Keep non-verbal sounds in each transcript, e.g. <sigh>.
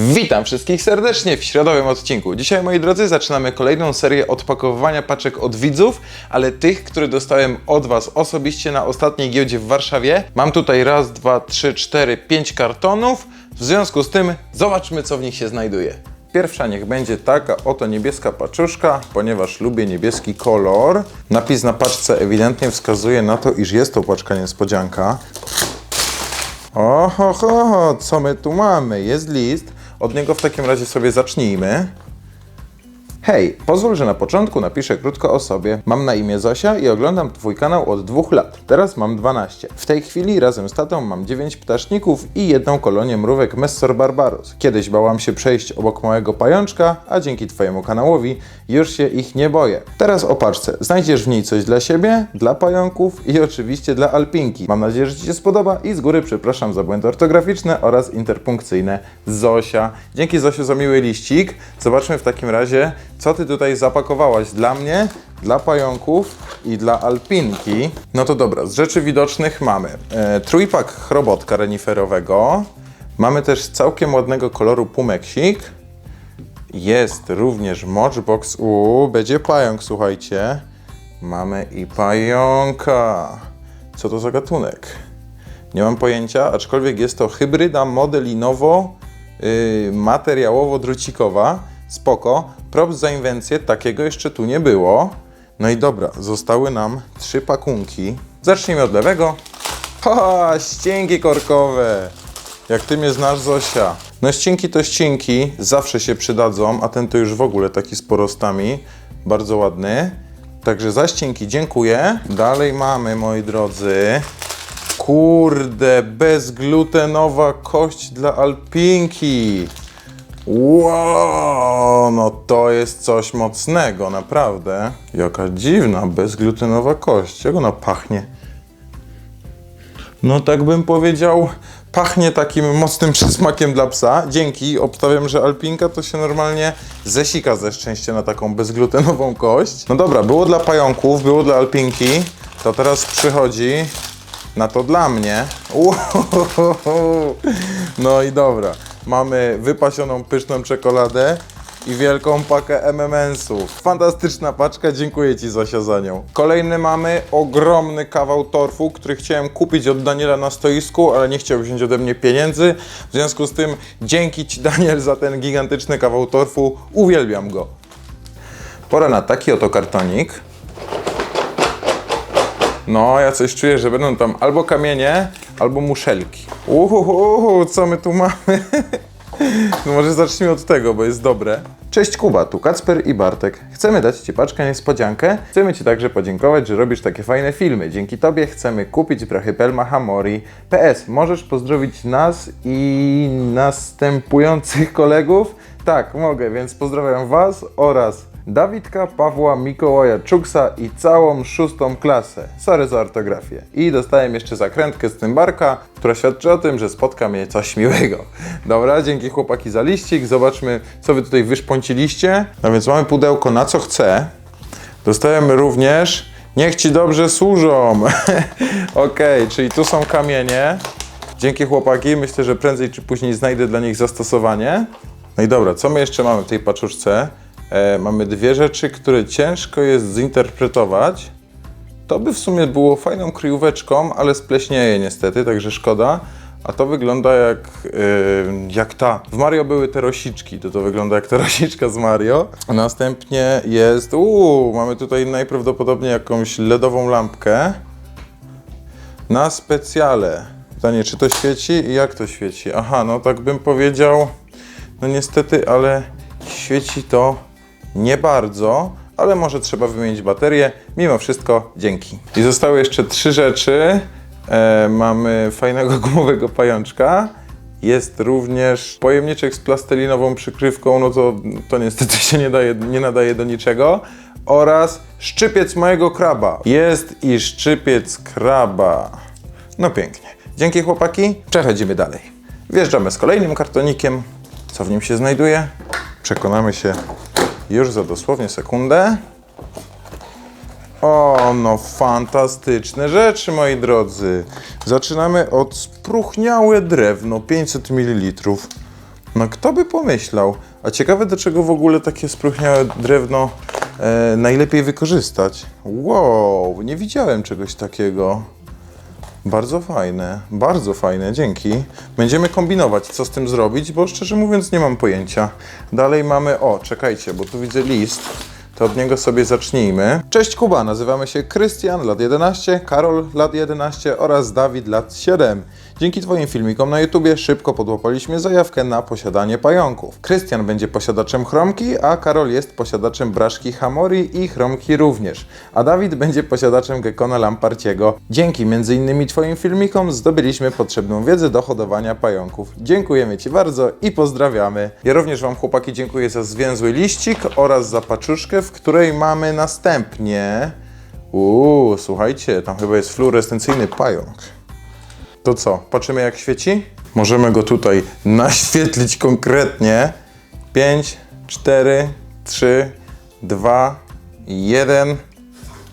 Witam wszystkich serdecznie w środowym odcinku. Dzisiaj, moi drodzy, zaczynamy kolejną serię odpakowywania paczek od widzów, ale tych, które dostałem od Was osobiście na ostatniej giełdzie w Warszawie. Mam tutaj raz, dwa, trzy, cztery, pięć kartonów. W związku z tym zobaczmy, co w nich się znajduje. Pierwsza niech będzie taka oto niebieska paczuszka, ponieważ lubię niebieski kolor. Napis na paczce ewidentnie wskazuje na to, iż jest to paczka niespodzianka. Oho, ho, co my tu mamy? Jest list. Od niego w takim razie sobie zacznijmy. Hej, pozwól, że na początku napiszę krótko o sobie. Mam na imię Zosia i oglądam Twój kanał od dwóch lat. Teraz mam 12. W tej chwili razem z tatą mam 9 ptaszników i jedną kolonię mrówek Messor Barbaros. Kiedyś bałam się przejść obok małego pajączka, a dzięki Twojemu kanałowi już się ich nie boję. Teraz o paczce. Znajdziesz w niej coś dla siebie, dla pająków i oczywiście dla alpinki. Mam nadzieję, że Ci się spodoba i z góry przepraszam za błędy ortograficzne oraz interpunkcyjne. Zosia. Dzięki Zosiu za miły liścik. Zobaczmy w takim razie, co Ty tutaj zapakowałaś dla mnie, dla pająków i dla alpinki. No to dobra, z rzeczy widocznych mamy e, trójpak chrobotka reniferowego. Mamy też całkiem ładnego koloru pumeksik. Jest również Mochbox. U, będzie pająk, słuchajcie. Mamy i pająka. Co to za gatunek? Nie mam pojęcia, aczkolwiek jest to hybryda modelinowo yy, materiałowo-drucikowa. Spoko. Props za inwencję, takiego jeszcze tu nie było. No i dobra, zostały nam trzy pakunki. Zacznijmy od lewego. Ha, ścięgi korkowe. Jak ty mnie znasz, Zosia. No ścinki to ścinki, zawsze się przydadzą, a ten to już w ogóle taki z porostami. Bardzo ładny. Także za ścinki dziękuję. Dalej mamy, moi drodzy, kurde, bezglutenowa kość dla alpinki. Wow, no to jest coś mocnego, naprawdę. Jaka dziwna, bezglutenowa kość. Jak ona pachnie? No tak bym powiedział, pachnie takim mocnym <laughs> przysmakiem dla psa. Dzięki, obstawiam, że alpinka to się normalnie zesika ze szczęścia na taką bezglutenową kość. No dobra, było dla pająków, było dla alpinki, to teraz przychodzi na to dla mnie. Uhohoho. <laughs> No i dobra, mamy wypasioną pyszną czekoladę i wielką pakę MMS-ów. Fantastyczna paczka, dziękuję Ci Zosia za nią. Kolejny mamy ogromny kawał torfu, który chciałem kupić od Daniela na stoisku, ale nie chciał wziąć ode mnie pieniędzy. W związku z tym dzięki Ci Daniel za ten gigantyczny kawał torfu, uwielbiam go. Pora na taki oto kartonik. No, ja coś czuję, że będą tam albo kamienie, albo muszelki. Uhu, co my tu mamy? <laughs> No może zacznijmy od tego, bo jest dobre. Cześć Kuba, tu Kacper i Bartek. Chcemy dać Ci paczkę niespodziankę. Chcemy Ci także podziękować, że robisz takie fajne filmy. Dzięki Tobie chcemy kupić brachypelma Hamori. PS, możesz pozdrowić nas i następujących kolegów? Tak, mogę, więc pozdrawiam Was oraz Dawidka, Pawła, Mikołaja, Czuksa i całą szóstą klasę. Sorry za ortografię. I dostałem jeszcze zakrętkę z Tymbarka, która świadczy o tym, że spotka mnie coś miłego. Dobra, dzięki chłopaki za liścik. Zobaczmy, co wy tutaj wyszpąciliście. No więc mamy pudełko na co chcę. Dostałem również Niech Ci dobrze służą. <laughs> Okej, czyli tu są kamienie. Dzięki chłopaki, myślę, że prędzej czy później znajdę dla nich zastosowanie. No i dobra, co my jeszcze mamy w tej paczuszce? E, mamy dwie rzeczy, które ciężko jest zinterpretować. To by w sumie było fajną kryjóweczką, ale spleśnieje niestety, także szkoda. A to wygląda jak, yy, jak ta. W Mario były te rosiczki, to to wygląda jak ta <laughs> rosiczka z Mario. A następnie jest, uuu, mamy tutaj najprawdopodobniej jakąś LEDową lampkę. Na specjale. Pytanie, czy to świeci i jak to świeci? Aha, no tak bym powiedział, no niestety, ale świeci to nie bardzo, ale może trzeba wymienić baterię. Mimo wszystko, dzięki. I zostały jeszcze trzy rzeczy. E, mamy fajnego <laughs> gumowego pajączka. Jest również pojemniczek z plastelinową przykrywką, no to, to niestety się nie, daje, nie nadaje do niczego. Oraz szczypiec mojego kraba. Jest i szczypiec kraba. No pięknie. Dzięki chłopaki. Przechodzimy dalej. Wjeżdżamy z kolejnym kartonikiem. Co w nim się znajduje? Przekonamy się już za dosłownie sekundę. O, no fantastyczne rzeczy, moi drodzy. Zaczynamy od spruchniałe drewno, 500 ml. No kto by pomyślał? A ciekawe do czego w ogóle takie spróchniałe drewno e, najlepiej wykorzystać. Wow, nie widziałem czegoś takiego. Bardzo fajne, bardzo fajne, dzięki. Będziemy kombinować, co z tym zrobić, bo szczerze mówiąc nie mam pojęcia. Dalej mamy, o, czekajcie, bo tu widzę list, to od niego sobie zacznijmy. Cześć Kuba, nazywamy się Krystian, lat 11, Karol, lat 11 oraz Dawid, lat 7. Dzięki Twoim filmikom na YouTubie szybko podłapaliśmy zajawkę na posiadanie pająków. Krystian będzie posiadaczem chromki, a Karol jest posiadaczem braszki Hamori i chromki również. A Dawid będzie posiadaczem Gekona Lamparciego. Dzięki m.in. Twoim filmikom zdobyliśmy potrzebną wiedzę do hodowania pająków. Dziękujemy Ci bardzo i pozdrawiamy. Ja również Wam chłopaki dziękuję za zwięzły liścik oraz za paczuszkę, w której mamy następnie... Uuu, słuchajcie, tam chyba jest fluorescencyjny pająk. To co, patrzymy jak świeci? Możemy go tutaj <laughs> naświetlić konkretnie. 5, 4, 3, 2, 1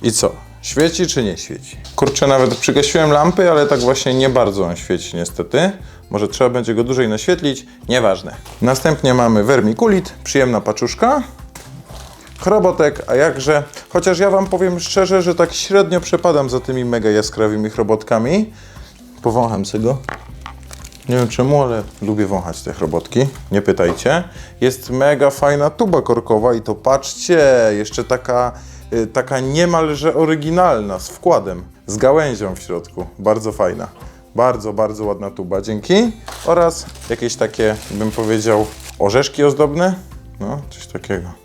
i co? Świeci czy nie świeci? Kurczę, nawet przygasiłem lampy, ale tak właśnie nie bardzo on świeci niestety. Może trzeba będzie go dłużej naświetlić, nieważne. Następnie mamy vermiculit, przyjemna paczuszka. Chrobotek, a jakże? Chociaż ja Wam powiem szczerze, że tak średnio przepadam za tymi mega jaskrawymi chrobotkami. Powącham sobie go. Nie wiem czemu, ale lubię wąchać te chrobotki. Nie pytajcie. Jest mega fajna tuba korkowa i to patrzcie, jeszcze taka, y, taka niemalże oryginalna, z wkładem, z gałęzią w środku. Bardzo fajna. Bardzo, bardzo ładna tuba, dzięki. Oraz jakieś takie, bym powiedział, orzeszki ozdobne. No, coś takiego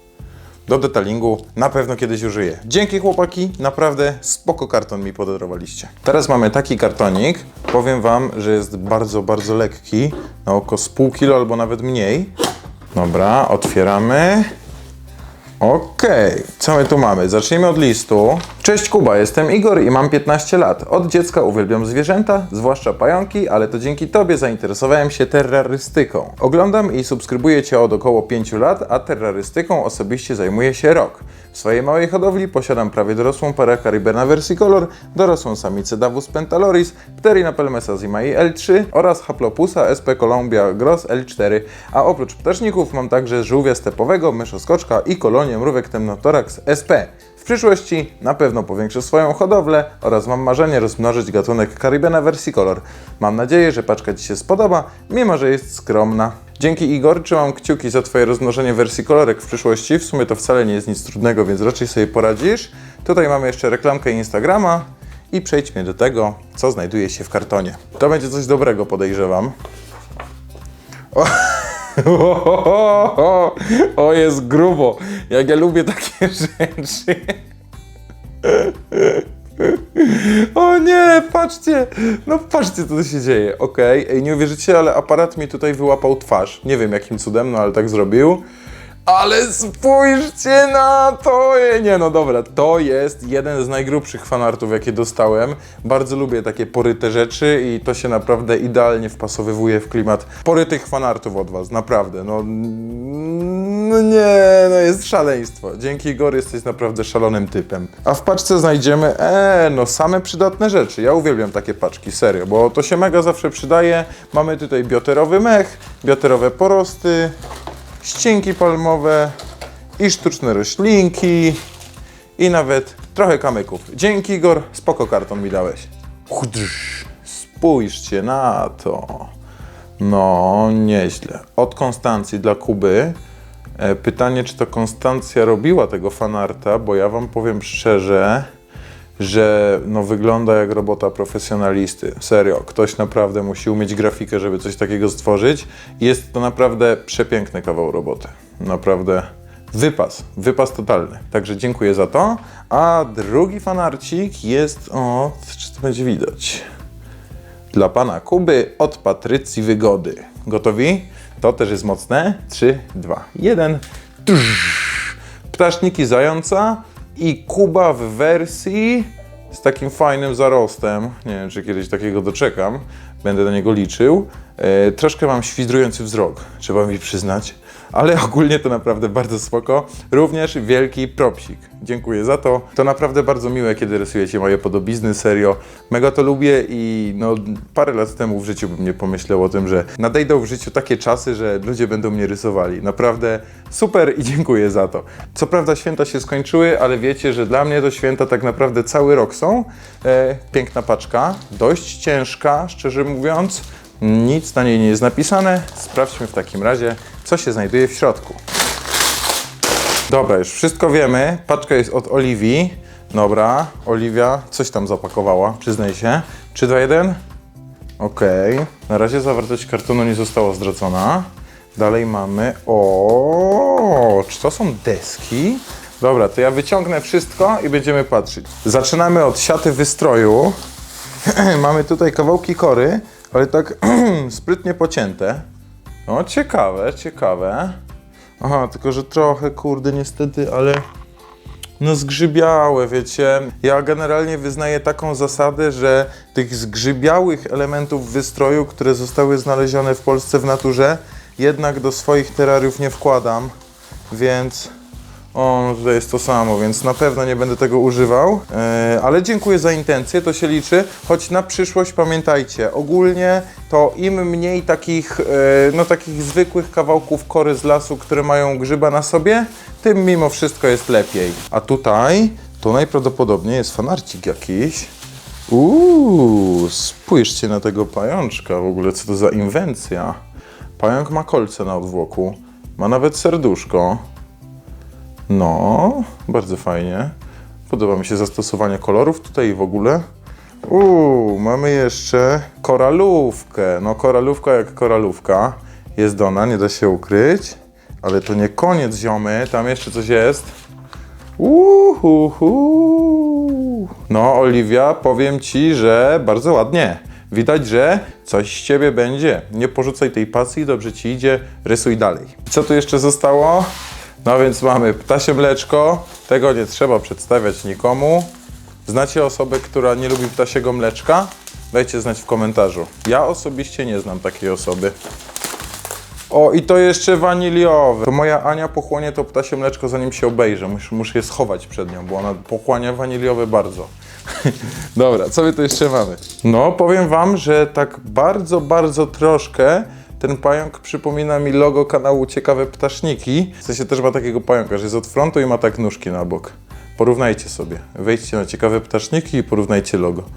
do detalingu na pewno kiedyś użyję. Dzięki chłopaki, naprawdę spoko karton mi podarowaliście. Teraz mamy taki kartonik, powiem wam, że jest bardzo, bardzo lekki, na oko z pół kilo albo nawet mniej. Dobra, otwieramy. Okej, co my tu mamy? Zacznijmy od listu. Cześć Kuba, jestem Igor i mam 15 lat. Od dziecka uwielbiam zwierzęta, zwłaszcza pająki, ale to dzięki Tobie zainteresowałem się terrorystyką. Oglądam i subskrybuję Cię od około 5 lat, a terrorystyką osobiście zajmuję się rok. W swojej małej hodowli posiadam prawie dorosłą parę Caribena versicolor, dorosłą samicę Davus pentaloris, Pterina pelmesa zimai L3 oraz Haplopusa sp Columbia gross L4, a oprócz ptaszników mam także żółwia stepowego, myszoskoczka i kolonię mrówek temnotorax sp. W przyszłości na pewno powiększę swoją hodowlę oraz mam marzenie rozmnożyć gatunek Caribena versicolor. Mam nadzieję, że paczka Ci się spodoba, mimo że jest skromna. Dzięki Igor trzymam kciuki za Twoje rozmnożenie wersykolorek w przyszłości. W sumie to wcale nie jest nic trudnego, więc raczej sobie poradzisz. Tutaj mamy jeszcze reklamkę Instagrama i przejdźmy do tego, co znajduje się w kartonie. To będzie coś dobrego, podejrzewam. O, <laughs> <laughs> o, jest grubo. Jak ja lubię takie <laughs> rzeczy. O nie, patrzcie! No patrzcie, co tu się dzieje. Okej, Ej, nie uwierzycie, ale aparat mi tutaj wyłapał twarz. Nie wiem jakim cudem, no ale tak zrobił. Ale spójrzcie na to! Nie no dobra, to jest jeden z najgrubszych fanartów, jakie dostałem. Bardzo lubię takie poryte rzeczy i to się naprawdę idealnie wpasowywuje w klimat porytych fanartów od was, naprawdę. No, no nie, no jest szaleństwo. Dzięki Igor jesteś naprawdę szalonym typem. A w paczce znajdziemy, e, no same przydatne rzeczy. Ja uwielbiam takie paczki, serio, bo to się mega zawsze przydaje. Mamy tutaj bioterowy mech, bioterowe porosty, ścienki palmowe i sztuczne roślinki i nawet trochę kamyków. Dzięki Igor, spoko karton mi dałeś. Spójrzcie na to. No, nieźle. Od Konstancji dla Kuby. E, Pytanie, czy to Konstancja robiła tego fanarta, bo ja wam powiem szczerze, że no, wygląda jak robota profesjonalisty. Serio, ktoś naprawdę musi umieć grafikę, żeby coś takiego stworzyć. Jest to naprawdę przepiękny kawał roboty. Naprawdę wypas, wypas totalny. Także dziękuję za to. A drugi fanarcik jest od, czy to będzie widać? Dla pana Kuby od Patrycji Wygody. Gotowi? To też jest mocne. 3, 2, 1. Ptaszniki zająca i Kuba w wersji z takim fajnym zarostem. Nie wiem, czy kiedyś takiego doczekam. Będę do niego liczył. E, troszkę mam świdrujący wzrok, trzeba mi przyznać. ale <laughs> ogólnie to naprawdę bardzo spoko. Również wielki propsik. Dziękuję za to. To naprawdę bardzo miłe, kiedy rysujecie moje podobizny, serio. Mega to lubię i no parę lat temu w życiu bym nie pomyślał o tym, że nadejdą w życiu takie czasy, że ludzie będą mnie rysowali. Naprawdę super i dziękuję za to. Co prawda święta się skończyły, ale wiecie, że dla mnie to święta tak naprawdę cały rok są. E, piękna paczka, dość ciężka, szczerze mówiąc. Nic na niej nie jest napisane. Sprawdźmy w takim razie, co się znajduje w środku. Dobra, już wszystko wiemy. Paczka jest od Oliwii. Dobra, Oliwia coś tam zapakowała, przyznaj się. 3, 2, 1. Okej. Na razie zawartość kartonu nie została zdradzona. Dalej mamy. O, czy to są deski? Dobra, to ja wyciągnę wszystko i będziemy patrzeć. Zaczynamy od siaty wystroju. <clears throat> mamy tutaj kawałki kory, ale tak <clears throat> sprytnie pocięte. O, ciekawe, ciekawe. Aha, tylko że trochę, kurde, niestety, ale no zgrzybiałe, wiecie. Ja generalnie wyznaję taką zasadę, że tych zgrzybiałych elementów wystroju, które zostały znalezione w Polsce w naturze, jednak do swoich terrariów nie wkładam, więc... O, tutaj jest to samo, więc na pewno nie będę tego używał, e, ale dziękuję za intencje, to się liczy, choć na przyszłość pamiętajcie, ogólnie to im mniej takich, e, no takich zwykłych kawałków kory z lasu, które mają grzyba na sobie, tym mimo wszystko jest lepiej. A tutaj, to najprawdopodobniej jest fanarcik jakiś. Uuu, spójrzcie na tego pajączka w ogóle, co to za inwencja. Pająk ma kolce na odwłoku, ma nawet serduszko. No, bardzo fajnie. Podoba mi się zastosowanie kolorów tutaj w ogóle. Uuu, mamy jeszcze koralówkę. No, koralówka jak koralówka. Jest ona, nie da się ukryć. Ale to nie koniec, ziomy. Tam jeszcze coś jest. Uhuhu. No, Oliwia, powiem ci, że bardzo ładnie. Widać, że coś z ciebie będzie. Nie porzucaj tej pasji, dobrze ci idzie, rysuj dalej. Co tu jeszcze zostało? No więc mamy ptasie mleczko. Tego nie trzeba przedstawiać nikomu. Znacie osobę, która nie lubi ptasiego mleczka? Dajcie znać w komentarzu. Ja osobiście nie znam takiej osoby. O, i to jeszcze waniliowe. To moja Ania pochłonie to ptasie mleczko zanim się obejrzę. Muszę, muszę je schować przed nią, bo ona pochłania waniliowe bardzo. <laughs> Dobra, co my tu jeszcze mamy? No, powiem wam, że tak bardzo, bardzo troszkę ten pająk przypomina mi logo kanału Ciekawe Ptaszniki. W sensie też ma takiego pająka, że jest od frontu i ma tak nóżki na bok. Porównajcie sobie. Wejdźcie na Ciekawe Ptaszniki i porównajcie logo. <laughs>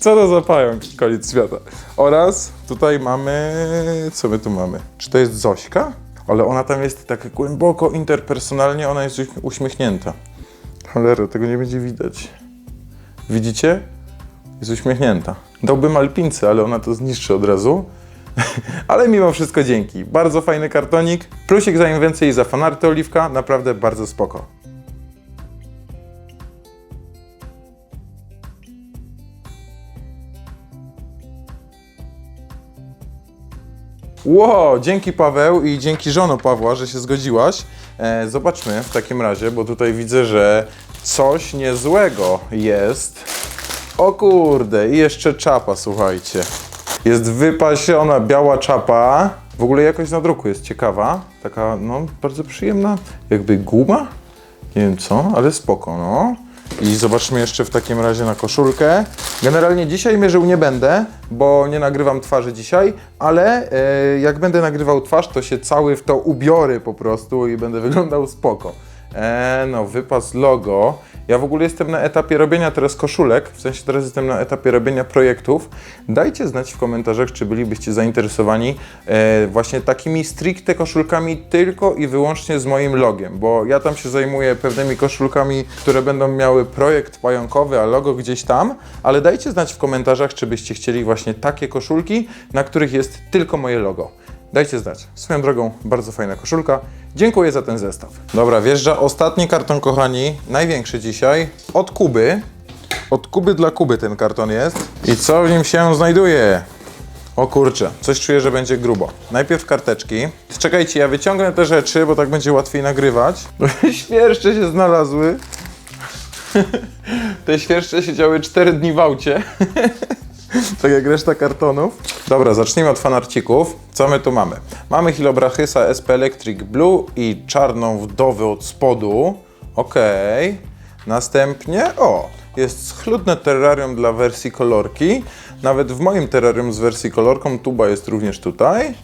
Co to za pająk? Koniec świata. Oraz tutaj mamy. Co my tu mamy? Czy to jest Zośka? Ale ona tam jest tak głęboko interpersonalnie, ona jest uśm- uśmiechnięta. Cholera, tego nie będzie widać. Widzicie? Jest uśmiechnięta. Dałbym alpince, ale ona to zniszczy od razu. <laughs> ale mimo wszystko dzięki. Bardzo fajny kartonik. Plusik za im więcej za fanarty oliwka. Naprawdę bardzo spoko. Ło, dzięki Paweł i dzięki żono Pawła, że się zgodziłaś. E, zobaczmy w takim razie, bo tutaj widzę, że coś niezłego jest. O kurde, i jeszcze czapa, słuchajcie. Jest wypasiona biała czapa. W ogóle jakość na druku jest ciekawa. Taka, no, bardzo przyjemna. Jakby guma? Nie wiem co, ale spoko, no. I zobaczmy jeszcze w takim razie na koszulkę. Generalnie dzisiaj mierzył nie będę, bo nie nagrywam twarzy dzisiaj, ale e, jak będę nagrywał twarz, to się cały w to ubiorę po prostu i będę wyglądał spoko. E, no, wypas logo. Ja w ogóle jestem na etapie robienia teraz koszulek, w sensie teraz jestem na etapie robienia projektów. Dajcie znać w komentarzach, czy bylibyście zainteresowani e, właśnie takimi stricte koszulkami tylko i wyłącznie z moim logiem, bo ja tam się zajmuję pewnymi koszulkami, które będą miały projekt pająkowy, a logo gdzieś tam, ale dajcie znać w komentarzach, czy byście chcieli właśnie takie koszulki, na których jest tylko moje logo. Dajcie znać. Swoją drogą, bardzo fajna koszulka. Dziękuję za ten zestaw. Dobra, wjeżdża ostatni karton, kochani. Największy dzisiaj. Od Kuby. Od Kuby dla Kuby ten karton jest. I co w nim się znajduje? O kurczę, coś czuję, że będzie grubo. Najpierw karteczki. Czekajcie, ja wyciągnę te rzeczy, bo tak będzie łatwiej nagrywać. <laughs> Świerszcze się znalazły. <laughs> Te świerszcze siedziały 4 dni w aucie. <laughs> <laughs> tak jak reszta kartonów. Dobra, zacznijmy od fanarcików. Co my tu mamy? Mamy Hilobrachysa SP Electric Blue i czarną wdowę od spodu. Okej. Następnie, o, jest schludne terrarium dla wersji kolorki. Nawet w moim terrarium z wersji kolorką tuba jest również tutaj.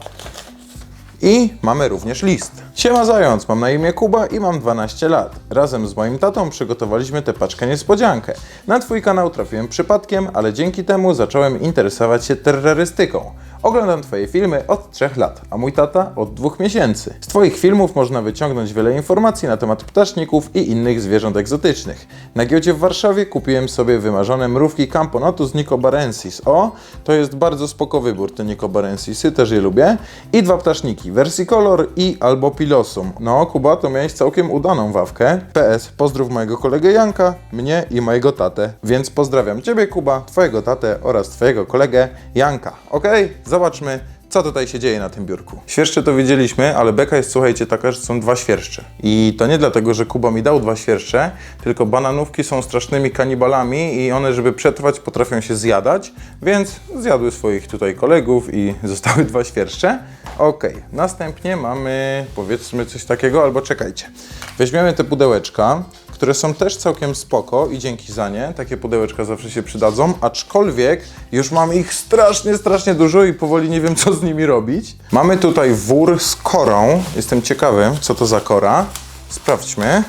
I mamy również list. Siema zając, mam na imię Kuba i mam 12 lat. Razem z moim tatą przygotowaliśmy tę paczkę niespodziankę. Na twój kanał trafiłem przypadkiem, ale dzięki temu zacząłem interesować się terrorystyką. Oglądam twoje filmy od 3 lat, a mój tata od 2 miesięcy. Z twoich filmów można wyciągnąć wiele informacji na temat ptaszników i innych zwierząt egzotycznych. Na giełdzie w Warszawie kupiłem sobie wymarzone mrówki Camponotus nicobarensis. O, to jest bardzo spoko wybór, te nicobarensisy, też je lubię. I dwa ptaszniki, Versicolor i albo Pilosum. No, Kuba, to miałeś całkiem udaną wawkę. PS, pozdrów mojego kolegę Janka, mnie i mojego tatę. Więc pozdrawiam Ciebie, Kuba, Twojego tatę oraz Twojego kolegę Janka. Okej? Zobaczmy, co tutaj się dzieje na tym biurku. Świerszcze to widzieliśmy, ale beka jest, słuchajcie, taka, że są dwa świerszcze. I to nie dlatego, że Kuba mi dał dwa świerszcze, tylko bananówki są strasznymi kanibalami i one, żeby przetrwać, potrafią się zjadać, więc zjadły swoich tutaj kolegów i <laughs> zostały dwa świerszcze. Okej, następnie mamy, powiedzmy, coś takiego, albo czekajcie. Weźmiemy te pudełeczka, które są też całkiem spoko i dzięki za nie. Takie pudełeczka zawsze się przydadzą, aczkolwiek już mam ich strasznie, strasznie dużo i powoli nie wiem, co z nimi robić. Mamy tutaj wór z korą. Jestem ciekawy, co to za kora. Sprawdźmy.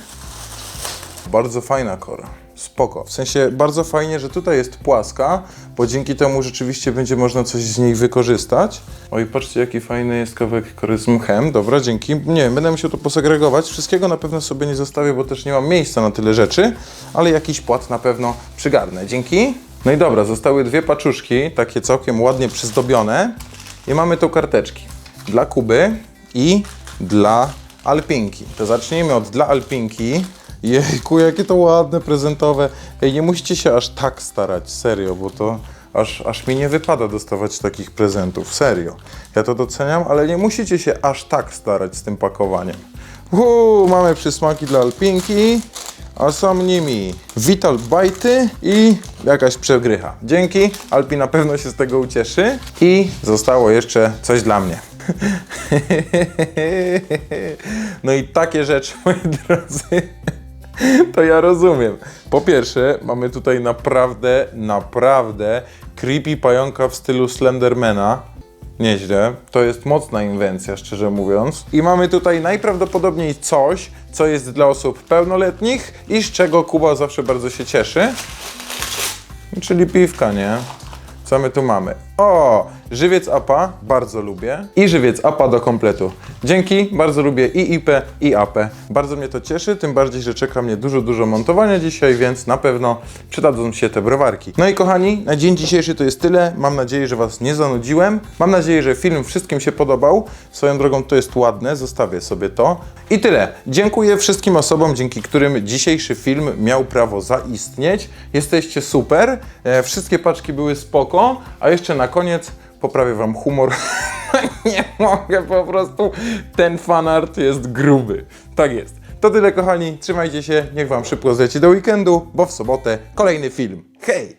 Bardzo fajna kora. Spoko. W sensie bardzo fajnie, że tutaj jest płaska, bo dzięki temu rzeczywiście będzie można coś z niej wykorzystać. Oj, patrzcie jaki fajny jest kawałek kory z mchem. Dobra, dzięki. Nie wiem, będę musiał to posegregować. Wszystkiego na pewno sobie nie zostawię, bo też nie mam miejsca na tyle rzeczy, ale jakiś płat na pewno przygarnę. Dzięki. No i dobra, zostały dwie paczuszki, takie całkiem ładnie przyzdobione. I mamy tu karteczki. Dla Kuby i dla Alpinki. To zacznijmy od dla Alpinki. Jejku, jakie to ładne, prezentowe. Ej, nie musicie się aż tak starać, serio, bo to aż, aż mi nie wypada dostawać takich prezentów, serio. Ja to doceniam, ale nie musicie się aż tak starać z tym pakowaniem. Uuu, mamy przysmaki dla Alpinki, a są nimi Vital Bajty i jakaś przegrycha. Dzięki, Alpi na pewno się z tego ucieszy. I zostało jeszcze coś dla mnie. <laughs> No i takie rzeczy, moi drodzy, <laughs> to ja rozumiem. Po pierwsze, mamy tutaj naprawdę, naprawdę creepy pająka w stylu Slendermana. Nieźle. To jest mocna inwencja, szczerze mówiąc. I mamy tutaj najprawdopodobniej coś, co jest dla osób pełnoletnich i z czego Kuba zawsze bardzo się cieszy. Czyli piwka, nie? Co my tu mamy? O! Żywiec APA, bardzo lubię. I żywiec APA do kompletu. Dzięki, bardzo lubię i IP, i AP. Bardzo mnie to cieszy, tym bardziej, że czeka mnie dużo, dużo montowania dzisiaj, więc na pewno przydadzą się te browarki. No i kochani, na dzień dzisiejszy to jest tyle. Mam nadzieję, że Was nie zanudziłem. Mam nadzieję, że film wszystkim się podobał. Swoją drogą to jest ładne, zostawię sobie to. I tyle. Dziękuję wszystkim osobom, dzięki którym dzisiejszy film miał prawo zaistnieć. Jesteście super. E, wszystkie paczki były spoko. A jeszcze na koniec poprawię Wam humor. <laughs> nie mogę po prostu. Ten fanart jest gruby. Tak jest. To tyle kochani. Trzymajcie się. Niech Wam szybko zleci do weekendu, bo w sobotę kolejny film. Hej!